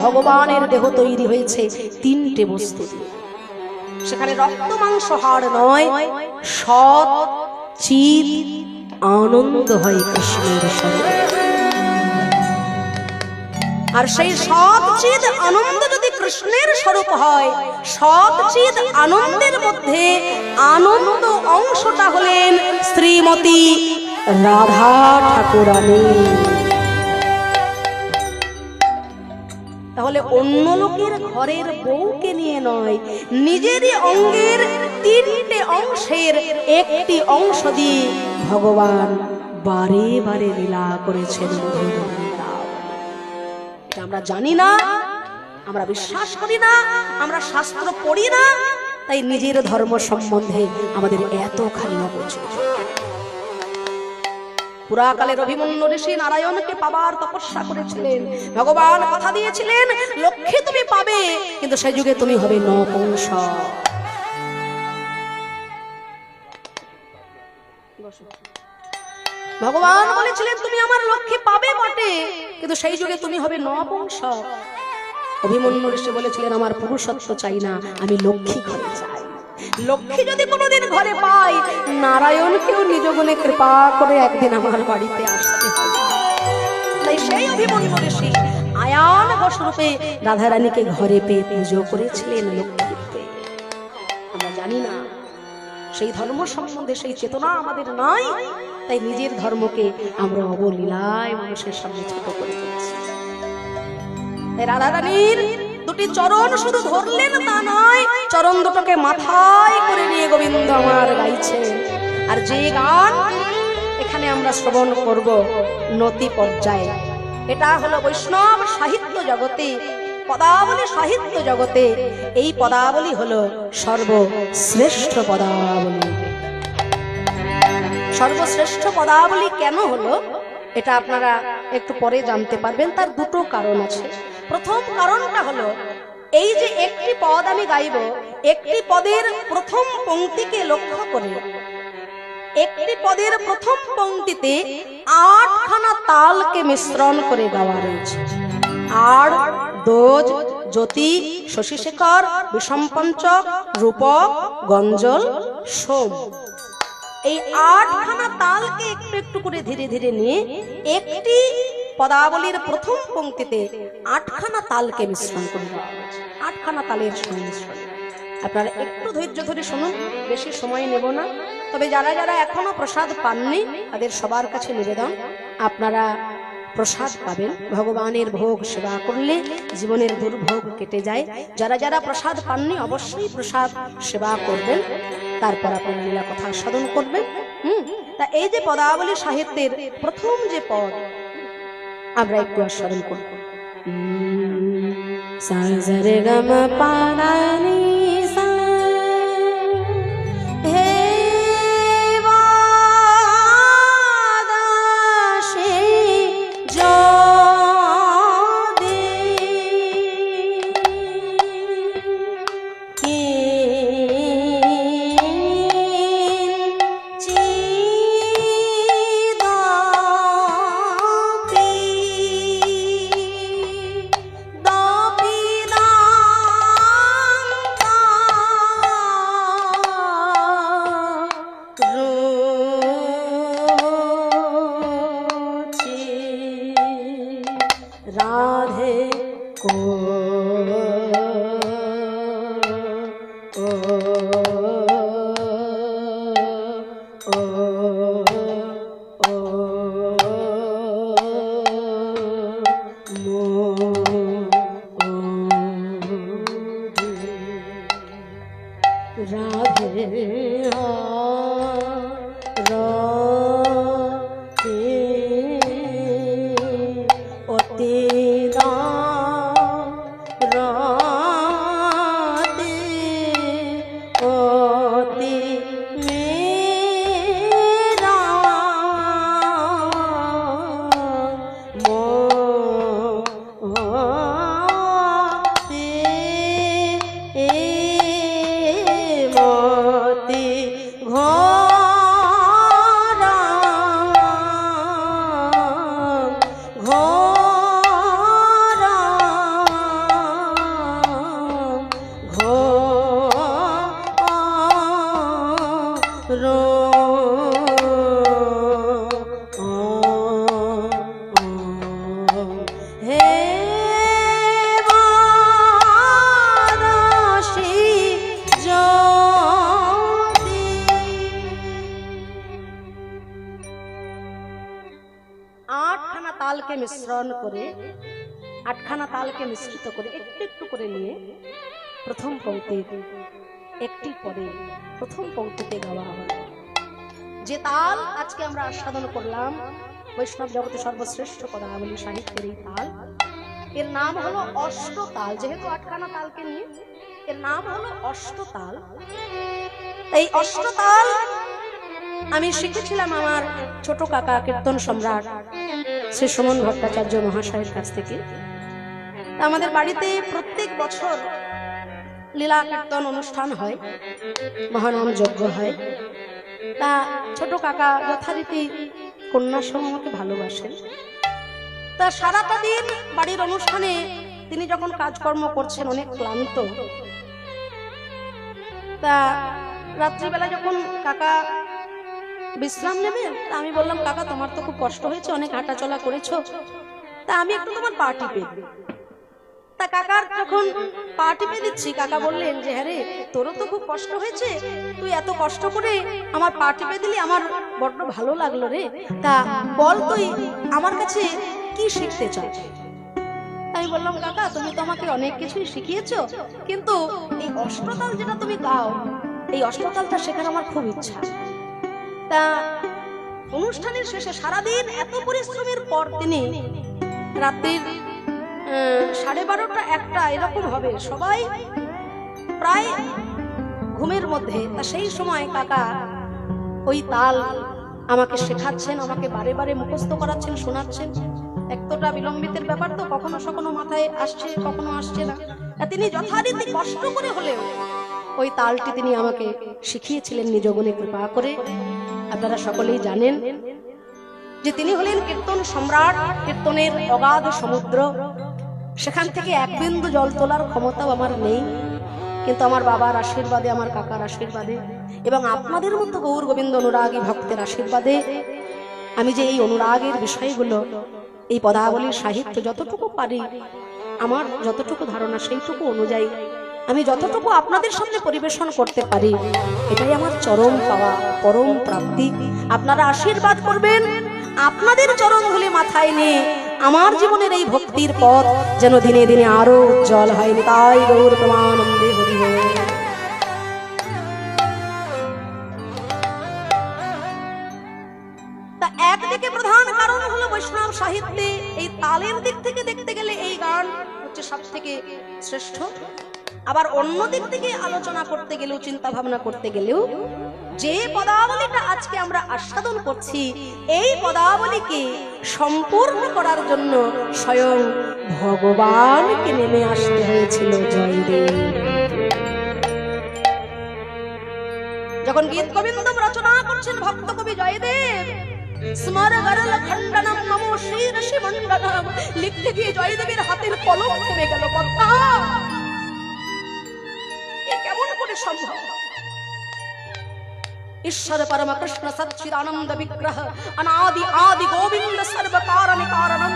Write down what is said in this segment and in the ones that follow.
ভগবানের দেহ তৈরি হয়েছে তিনটে বস্তু সেখানে রক্ত, মাংস, হাড় নয়, সৎ চিত আনন্দ হয় কৃষ্ণের স্বরূপ আর সেই সৎ চিত আনন্দ যদি কৃষ্ণের স্বরূপ হয়, সৎ চিত আনন্দের মধ্যে আনন্দ অংশটা হলেন শ্রীমতী রাধা ঠাকুরানী তাহলে অন্য লোকের ঘরের বউকে নিয়ে নয়, নিজেরই অঙ্গের তিনটে অংশের একটি অংশ দিয়ে ভগবান বারে বারে লীলা করেছেন আমরা জানি না, আমরা বিশ্বাস করি না, আমরা শাস্ত্র পড়ি না, তাই নিজের ধর্ম সম্বন্ধে আমাদের এত খালি অবচয় পুরাকালের অভিমন্যু ঋষি নারায়ণকে পাবার তপস্যা করেছিলেন। ভগবান কথা দিয়েছিলেন, লক্ষ্যে তুমি পাবে, কিন্তু সেই যুগে তুমি হবে নপুংস ভগবান বলেছিলেন, তুমি আমার লক্ষ্যে পাবে বটে, কিন্তু সেই যুগে তুমি হবে নপুংস অভিমন্যু ঋষি বলেছিলেন, আমার পুরুষত্ব চাই না, আমি লক্ষ্মী ঘরে চাই লক্ষ্মী যদি কোনোদিন ঘরে পাই নারায়ণকেও নিজ গুণে কৃপা করে একদিন আমার বাড়িতে আসতে সেই আয়ান রাধারানীকে ঘরে পেয়ে পুজো করেছিলেন আমরা জানি না, সেই ধর্ম সম্বন্ধে সেই চেতনা আমাদের নাই, তাই নিজের ধর্মকে আমরা অবলীলায় মানুষের সামনে ছোট করে রাধারানীর দুটি চরণ শুধু ধরলেন তা নয়, চরণ দুটোকে মাথায় করে নিয়ে গোবিন্দ আমার গাইছে। আর যে গান এখানে আমরা শ্রবণ করব নতি পর্যায়ে, এটা হলো বৈষ্ণব সাহিত্য জগতে, পদাবলী সাহিত্য জগতে, এই পদাবলী হলো সর্বশ্রেষ্ঠ পদাবলী। সর্বশ্রেষ্ঠ পদাবলী কেন হলো, এটা আপনারা একটু পরে জানতে পারবেন, তার দুটো কারণ আছে। প্রথম কারণটা হলো, এই যে একটি পদ আমি গাইব, একটি পদের প্রথম পংক্তিকে লক্ষ্য করে। একটি পদের প্রথম পংক্তিতে আটখানা তালকে মিশ্রণ করে গাওয়া রয়েছে। আর দোজ, জ্যোতি, শশীশেখর বিষমপঞ্চক রূপক গঞ্জল, সোম। এই আটখানা তালকে একটু একটু করে ধীরে ধীরে নিয়ে একটি পদাবলীর প্রথম পংক্তিতে আটখানা তালকে মিশ্রণ করে আটখানা তালের সংমিশ্রণ আপনারা একটু ধৈর্য ধরে শুনুন, বেশি সময় নেব না। তবে যারা যারা এখনও প্রসাদ পাননি, তাদের সবার কাছে নিবেদন, আপনারা প্রসাদ পাবেন। ভগবানের ভোগ সেবা করলে জীবনের দুর্ভোগ কেটে যায়। যারা যারা প্রসাদ পাননি, অবশ্যই প্রসাদ সেবা করবেন। তারপর আপনারা লীলা কথা সাধন করবেন। হুম? তা এই যে পদাবলী সাহিত্যের প্রথম যে পদ আমরা একটু স্মরণ করব। সাজারে গামা পাদানি পরে প্রথম পংক্তিতে গাওয়া হয় যে তাল আজকে আমরা আস্বাদন করলাম, বৈষ্ণব জগতে সর্বশ্রেষ্ঠ পদাবলী সাহিত্যের এই তাল। এর নাম হলো অষ্টতাল যেহেতু আটখানা তালকে নিয়ে, এর নাম হলো অষ্টতাল এই অষ্টতাল আমি শিখেছিলাম আমার ছোট কাকা কীর্তন সম্রাট শ্রী সুমন ভট্টাচার্য মহাশয়ের কাছ থেকে। আমাদের বাড়িতে প্রত্যেক বছর লীলা কীর্তন অনুষ্ঠান হয়, মহানাম যজ্ঞ হয়। তা ছোট কাকা যথারীতি কন্যার সঙ্গে আমাকে ভালোবাসেন। তা সারাটা দিন বাড়ির অনুষ্ঠানে তিনি যখন কাজকর্ম করছেন, অনেক ক্লান্ত। তা রাত্রিবেলা যখন কাকা বিশ্রাম নেবে, তা আমি বললাম, কাকা, তোমার তো খুব কষ্ট হয়েছে, অনেক হাঁটাচলা করেছ। তা আমি একটু তোমার পা টিপে। তা কাকার যখন পা টিপে দিচ্ছি, কাকা বললেন যে হ্যাঁ রে, তোরও তো খুব কষ্ট হয়েছে। তুই এত কষ্ট করে আমার পা টিপে দিলি, আমার বড্ড ভালো লাগল রে। তা বল তুই আমার কাছে কি শিখতে চাস? আমি বললাম, কাকা, তুমি তো আমাকে অনেক কিছুই শিখিয়েছো, কিন্তু এই অষ্টতাল যেটা তুমি গাও এই অষ্টতালটা শেখার আমার খুব ইচ্ছা। তা অনুষ্ঠানের শেষে সারাদিন এত পরিশ্রমের পর তিনি রাত্রির সাড়ে বারোটা একটা এরকম হবে। সবাই প্রায় ঘুমের মধ্যে। তা সেই সময় কাকা ওই তাল আমাকে শেখাচ্ছেন, আমাকে বারে বারে মুখস্থ করাচ্ছেন, শোনাচ্ছেন। একতটা বিলম্বিতের ব্যাপার তো কখনো সখনো মাথায় আসছে, কখনো আসছে না। তিনি যথারীতি কষ্ট করে হলেও ওই তালটি তিনি আমাকে শিখিয়েছিলেন নিজ গুণে কৃপা করে। আপনারা সকলেই জানেন যে তিনি হলেন কীর্তন সম্রাট, কীর্তনের অগাধ সমুদ্র। সেখান থেকে এক বিন্দু জল তোলার ক্ষমতাও আমার নেই। কিন্তু আমার বাবার আশীর্বাদে, আমার কাকার আশীর্বাদে এবং আপনাদের মতো গৌর গোবিন্দ অনুরাগী ভক্তের আশীর্বাদে আমি যে এই অনুরাগের বিষয়গুলো, এই পদাবলীর সাহিত্য যতটুকু পারি, আমার যতটুকু ধারণা সেইটুকু অনুযায়ী আমি যতটুকু আপনাদের সামনে পরিবেশন করতে পারি, এটাই আমার চরম পাওয়া, পরম প্রাপ্তি। আপনারা আশীর্বাদ করবেন, আপনাদের চরণ ধুলে মাথায় নিয়ে আমার জীবনের এই ভক্তির পথ যেন দিনে দিনে আরও উজ্জ্বল হয়নি, তাই গৌর প্রমানন্দে হরি প্রধান হলো বৈষ্ণব সাহিত্যে এই তালের দিক থেকে দেখতে গেলে এই গান হচ্ছে সব থেকে শ্রেষ্ঠ। আবার অন্য দিক থেকে আলোচনা করতে গেলেও চিন্তা ভাবনা করতে গেলেও, যে পদাবলীটা আজকে আমরা আস্বাদন করছি, এই পদাবলীকে সম্পূর্ণ করার জন্য স্বয়ং ভগবানকে নেমে আসতে হয়েছিল জয়দেব। যখন গীত গোবিন্দম রচনা করছেন ভক্ত কবি জয়দেব, স্মর গরল খণ্ডনম নমো শ্রী ঋষি মণ্ডলম লিখতে গিয়ে জয়দেবের হাতের কলম থেমে গেল কথা সম্ভব। ঈশ্বর কৃষ্ণ সচ্চিদানন্দ বিগ্রহ, অনাদি আদি গোবিন্দ সর্ব কারণ কারণম।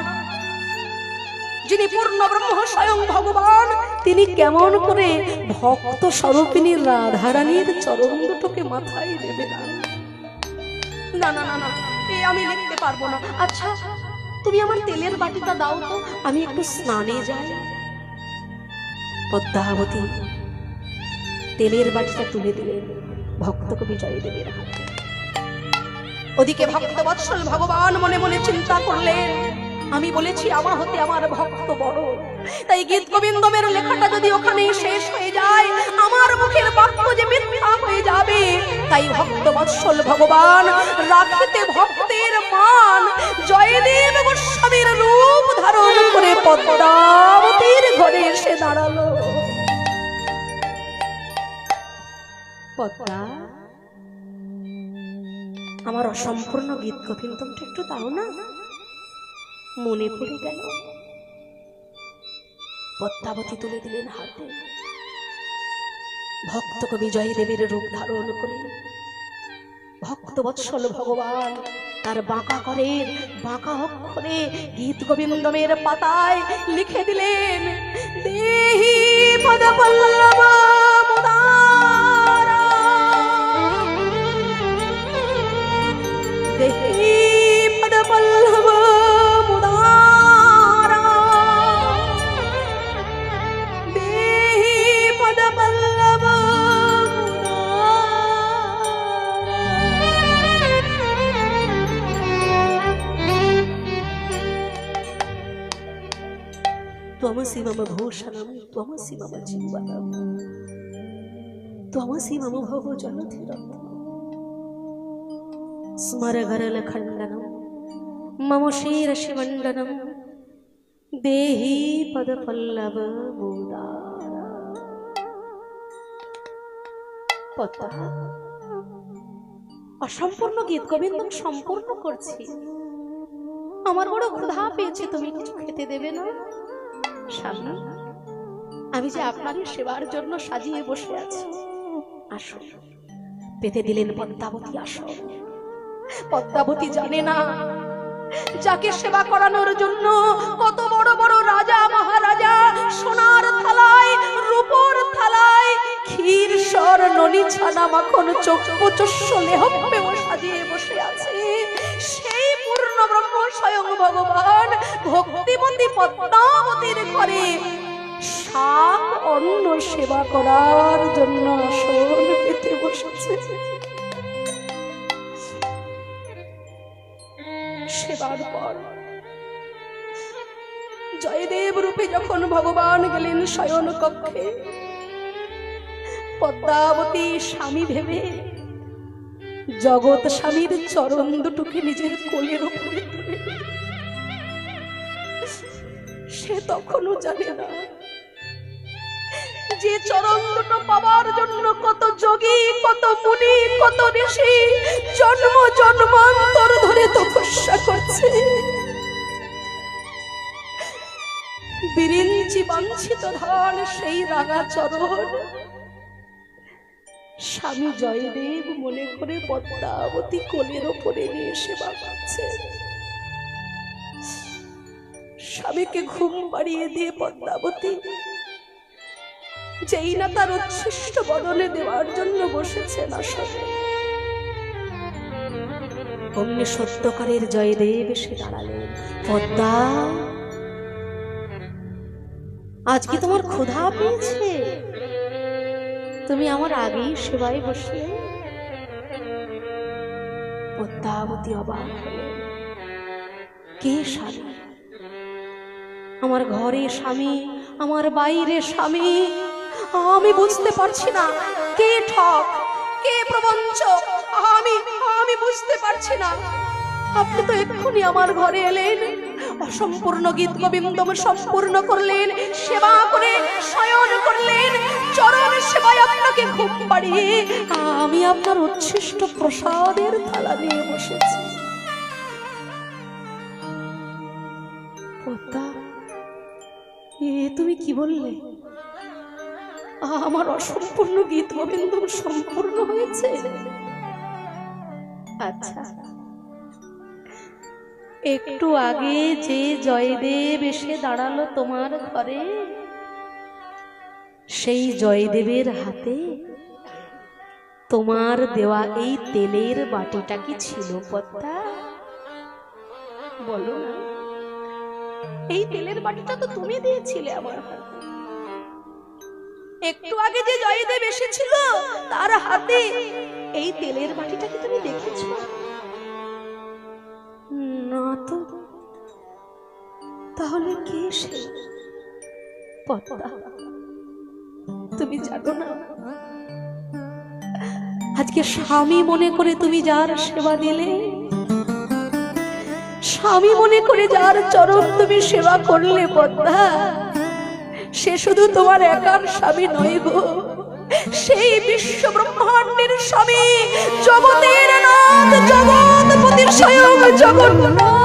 যিনি পূর্ণ ব্রহ্ম স্বয়ং ভগবান, তিনি কেমন করে ভক্ত স্বরূপিনী রাধারানীর চরণ দুটোকে মাথায় না না না না না, এ আমি লিখতে পারব না। আচ্ছা তুমি আমার তেলের বাটিটা দাও তো, আমি একটু স্নানে যাই। পদ্মাবতী তেলের বাটিটা তুলে দিলেন ভক্ত কবি জয়দেবের ওদিকে ভক্ত বৎসল ভগবান মনে মনে চিন্তা করলেন, আমি বলেছি আমার হতে আমার ভক্ত বড়। তাই গীত গোবিন্দমের লেখাটা যদি ওখানে শেষ হয়ে যায়, আমার মুখের বাক্য যে মিথ্যা হয়ে যাবে। তাই ভক্ত বৎসল ভগবান, রাখিতে ভক্তের মান। জয়দেব গোস্বামীর রূপ ধারণ করে পদ্মাবতীর ঘরে এসে দাঁড়াল। পদ্মা আমার অসম্পূর্ণ গীত গোবিন্দমটা একটু দাও না? মনে পড়ে গেল। পদ্মাবতী তুলে দিলেন হাতে। ভক্ত কবি জয়দেবের রূপ ধারণ করে। ভক্ত বৎসল ভগবান তার বাঁকা করে, বাঁকা অক্ষরে গীত গোবিন্দমের পাতায় লিখে দিলেন, দেহি ত্বমসি মম ভূষণম ত্বমসি মম জীবনম। ত্বমসি মম ভব শিরসি মণ্ডনম দেহি পদ পল্লব মুদারা অসম্পূর্ণ গীত গোবিন্দ সম্পূর্ণ করছি। আমার বড় ক্ষুধা পেয়েছে, তুমি কিছু খেতে দেবে না? স্বামী আমি যে আপনার সেবার জন্য সাজিয়ে বসে আছি। আসো। পেতে দিলেন পদ্মাবতী আসো পদ্মাবতী জানে না যাকে সেবা করানোর জন্য কত বড় বড় রাজা, মহারাজা সোনার থালায়, রূপর থালায়, ক্ষীর সর ননি ছানা মাখন চক্ষুচস্য লেহম্বেও সাজিয়ে বসে আছে। সেই পূর্ণ ব্রহ্ম স্বয়ং ভগবান। পদ্মাবতীর শাক অন্ন সেবা করার জন্য আসন পেতে বসেছে সেবার পর জয়দেব রূপে যখন ভগবান গেলেন শয়ন কক্ষে, পদ্মাবতী স্বামী ভেবে জগৎ স্বামীর চরণ দুটোকে নিজের কোলের উপরে। সে তখনও জানে না যে চরণ দুটো পাওয়ার জন্য কত যোগী, কত মুনি, কত ঋষি জন্ম জন্মান্তর ধরে তপস্যা করছে। বিরিঞ্চি বাঞ্ছিত ধন, সেই রাঙা চরণ। স্বামী জয়দেব মনে করে পদ্মাবতী কোলের ওপরে নিয়ে সেবা করছে স্বামীকে ঘুম পাড়িয়ে দিয়ে পদ্মাবতী। যেই না তার উচ্ছিষ্ট বদলে দেওয়ার জন্য বসেছেন আসলে অমনি সত্যকারের জয়দেব এসে দাঁড়ালেন। পদ্মা, আজ কি তোমার ক্ষুধা পেয়েছে? তুমি আমার আগেই সেবায় বসলে। পদ্মাবতী অবাক কে স্বামী? আমার ঘরে স্বামী, আমার বাইরে স্বামী। আমি বুঝতে পারছি না কে ঠক, কে প্রবঞ্চক। আমি আমি বুঝতে পারছি না। আপনি তো এক্ষুনি আমার ঘরে এলেন, অসম্পূর্ণ গীত গোবিন্দম সম্পূর্ণ করলেন, সেবা করে শয়ন করলেন, চরণ সেবায় আপনাকে ঘুম পাড়িয়ে আমি আপনার উচ্ছিষ্ট প্রসাদের থালা নিয়ে বসেছি। পদ্মা তুমি কি বললে? আমার অসম্পূর্ণ গীত গোবিন্দ সম্পূর্ণ হয়েছে। আচ্ছা। একটু আগে যে জয়দেব এসে দাঁড়াল তোমার ঘরে, সেই জয়দেবের হাতে তোমার দেওয়া এই তেলের বাটিটা কি ছিল পদ্মা? বলো না। এই তেলের বাটিটা তো তুমি দিয়েছিলে আমার একটু আগে যে জয়দেব এসেছিল, তার হাতে। এই তেলের বাটিটা কি তুমি দেখেছ? না তো। তাহলে কে সে তুমি জানো না। আজকে স্বামী মনে করে তুমি যার সেবা দিলে স্বামী মনে করে যার চরম তুমি সেবা করলে পদ্মা, সে শুধু তোমার একার স্বামী নয় গো। সেই বিশ্ব ব্রহ্মাণ্ডের স্বামী, জগতের নাথ, জগৎপতির স্বয়ং জগন্নাথ।